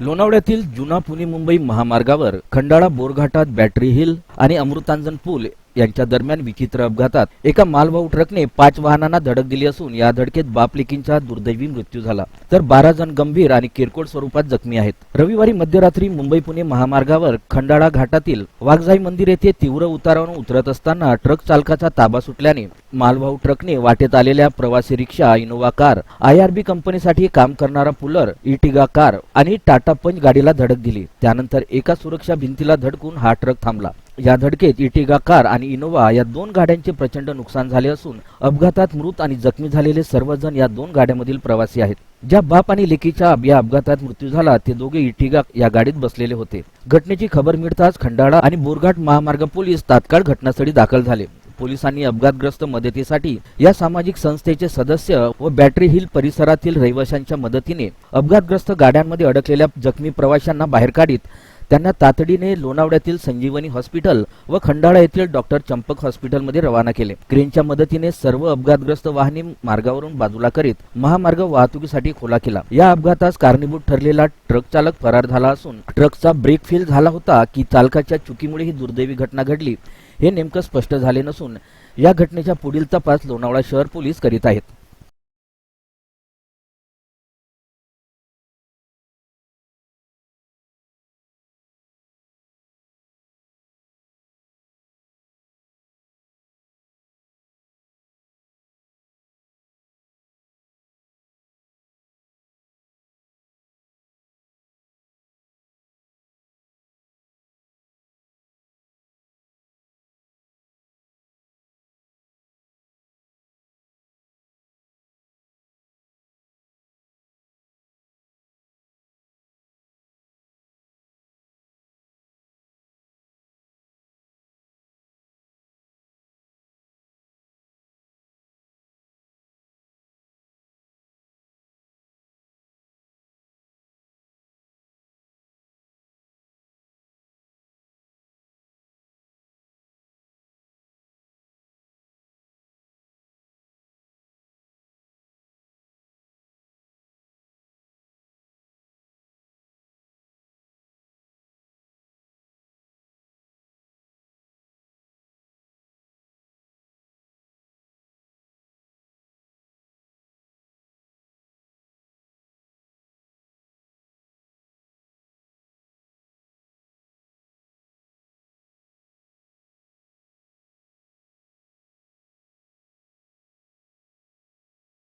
लोणावळ्यातील जुना पुणे मुंबई महामार्गावर खंडाळा बोरघाटात बॅटरी हिल आणि अमृतांजन पूल यांच्या दरम्यान विचित्र अपघातात एका मालवाहू ट्रकने पाच वाहनांना धडक दिली असून या धडकेत बापलेकींचा दुर्दैवी मृत्यू झाला. तर बारा जण गंभीर आणि किरकोळ स्वरूपात जखमी आहेत. रविवारी मध्यरात्री मुंबई पुणे महामार्गावर खंडाळा घाटातील वाघजाई मंदिर येथे तीव्र उतारावरून उतरत असताना ट्रक चालकाचा ताबा सुटल्याने मालवाहू ट्रकने वाटेत आलेल्या प्रवासी रिक्षा Innova car I R B कंपनीसाठी काम करणारा पुलर इटिगा कार आणि टाटा पंच गाडीला धडक दिली. त्यानंतर एका सुरक्षा भिंतीला धडकून हा ट्रक थांबला. या धडकेत इटिगा कार आणि इनोवा या दोन गाड्यांचे प्रचंड नुकसान झाले असून अपघातात मृत आणि जखमी झालेले सर्वजण या दोन गाड्यांमधील प्रवासी आहेत. ज्या बाप आणि लेकीच्या या अपघातात मृत्यू झाला ते दोघे इटिगा या गाडीत बसलेले होते. घटनेची खबर मिळताच खंडाळा आणि बोरघाट महामार्ग पोलीस तात्काळ घटनास्थळी दाखल झाले. पोलिसांनी अपघातग्रस्त मदतीसाठी या सामाजिक संस्थेचे सदस्य व बॅटरी हिल परिसरातील रहिवाशांच्या मदतीने अपघातग्रस्त गाड्यांमध्ये अडकलेल्या जखमी प्रवाशांना बाहेर काढीत त्यांना तातडीने लोणावळ्यातील संजीवनी हॉस्पिटल व खंडाळा येथील डॉक्टर चंपक हॉस्पिटलमध्ये रवाना केले. क्रेनच्या मदतीने सर्व अपघातग्रस्त वाहने मार्गावरून बाजूला करीत महामार्ग वाहतुकीसाठी खोला केला. या अपघातास कारणीभूत ठरलेला ट्रक चालक फरार झाला असून ट्रकचा ब्रेक फेल झाला होता की चालकाच्या चुकीमुळे ही दुर्दैवी घटना घडली हे नेमकं स्पष्ट झाले नसून या घटनेच्या पुढील तपास लोणावळा शहर पोलीस करीत आहेत.